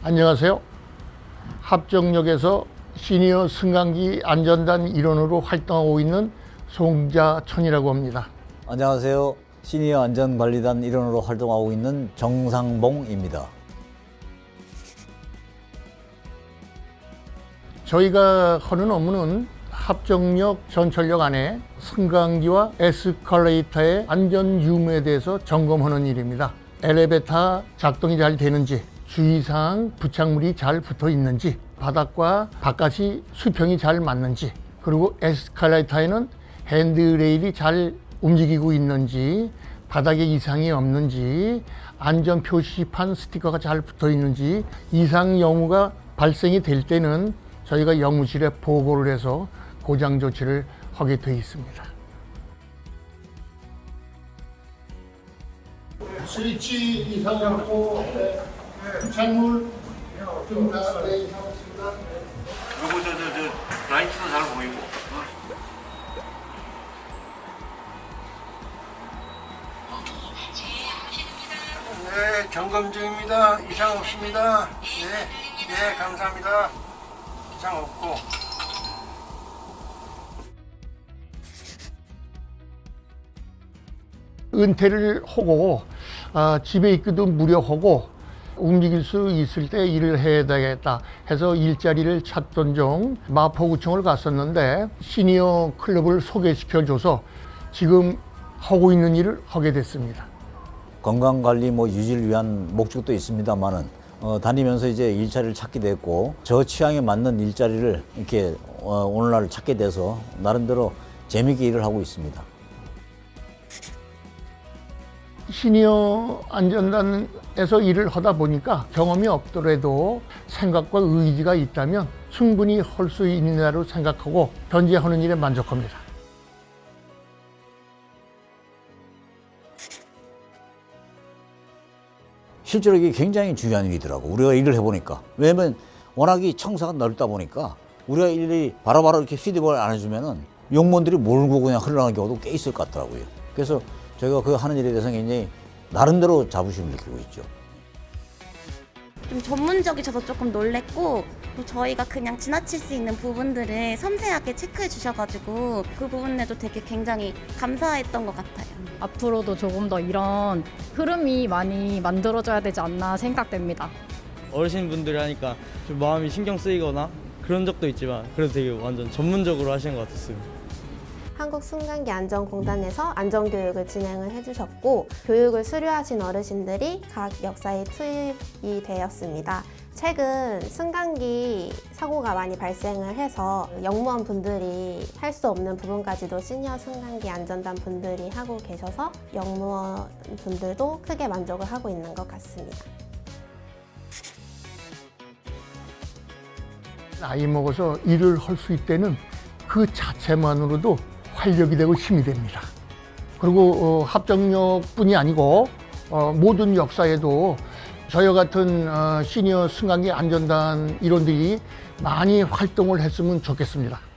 안녕하세요. 합정역에서 시니어 승강기 안전단 일원으로 활동하고 있는 송자천이라고 합니다. 안녕하세요. 시니어 안전관리단 일원으로 활동하고 있는 정상봉입니다. 저희가 하는 업무는 합정역 전철역 안에 승강기와 에스컬레이터의 안전 유무에 대해서 점검하는 일입니다. 엘리베이터 작동이 잘 되는지, 주의사항 부착물이 잘 붙어 있는지, 바닥과 바깥이 수평이 잘 맞는지, 그리고 에스컬레이터에는 핸드레일이 잘 움직이고 있는지, 바닥에 이상이 없는지, 안전 표시판 스티커가 잘 붙어 있는지, 이상 여무가 발생이 될 때는 저희가 영무실에 보고를 해서 고장 조치를 하게 되어 있습니다. 스위치 이상 없고 부착물 좀다 요거 저 저 저 라이트도 잘 보이고. 네 점검 중입니다. 이상 없습니다. 네, 네 감사합니다. 이상 없고. 은퇴를 하고 아, 집에 있기도 무료하고 움직일 수 있을 때 일을 해야 되겠다 해서 일자리를 찾던 중 마포구청을 갔었는데 시니어 클럽을 소개시켜줘서 지금 하고 있는 일을 하게 됐습니다. 건강관리 뭐 유지를 위한 목적도 있습니다만은 어, 다니면서 이제 일자리를 찾게 됐고 저 취향에 맞는 일자리를 이렇게 어, 오늘날 찾게 돼서 나름대로 재미있게 일을 하고 있습니다. 시니어 안전단에서 일을 하다 보니까 경험이 없더라도 생각과 의지가 있다면 충분히 할 수 있느냐로 생각하고 현재 하는 일에 만족합니다. 실제로 이게 굉장히 중요한 일이더라고. 우리가 일을 해보니까. 왜냐면 워낙 이 청사가 넓다 보니까 우리가 일일이 바로 바로 이렇게 피드백을 안 해주면은 용무원들이 몰고 그냥 흘러가는 경우도 꽤 있을 것 같더라고요. 그래서 저희가 그 하는 일에 대해서 굉장히 나름대로 자부심을 느끼고 있죠. 좀 전문적이셔서 조금 놀랬고 또 저희가 그냥 지나칠 수 있는 부분들을 섬세하게 체크해 주셔가지고 그 부분에도 되게 굉장히 감사했던 것 같아요. 앞으로도 조금 더 이런 흐름이 많이 만들어져야 되지 않나 생각됩니다. 어르신분들이 하니까 좀 마음이 신경 쓰이거나 그런 적도 있지만 그래도 되게 완전 전문적으로 하시는 것 같았습니다. 한국승강기안전공단에서 안전교육을 진행을 해주셨고 교육을 수료하신 어르신들이 각 역사에 투입이 되었습니다. 최근 승강기 사고가 많이 발생을 해서 영무원 분들이 할 수 없는 부분까지도 시니어 승강기 안전단 분들이 하고 계셔서 영무원 분들도 크게 만족을 하고 있는 것 같습니다. 나이 먹어서 일을 할 수 있다는 그 자체만으로도 활력이 되고 힘이 됩니다. 그리고 어, 합정역뿐이 아니고 어, 모든 역사에도 저희 같은 어, 시니어 승강기 안전단 일원들이 많이 활동을 했으면 좋겠습니다.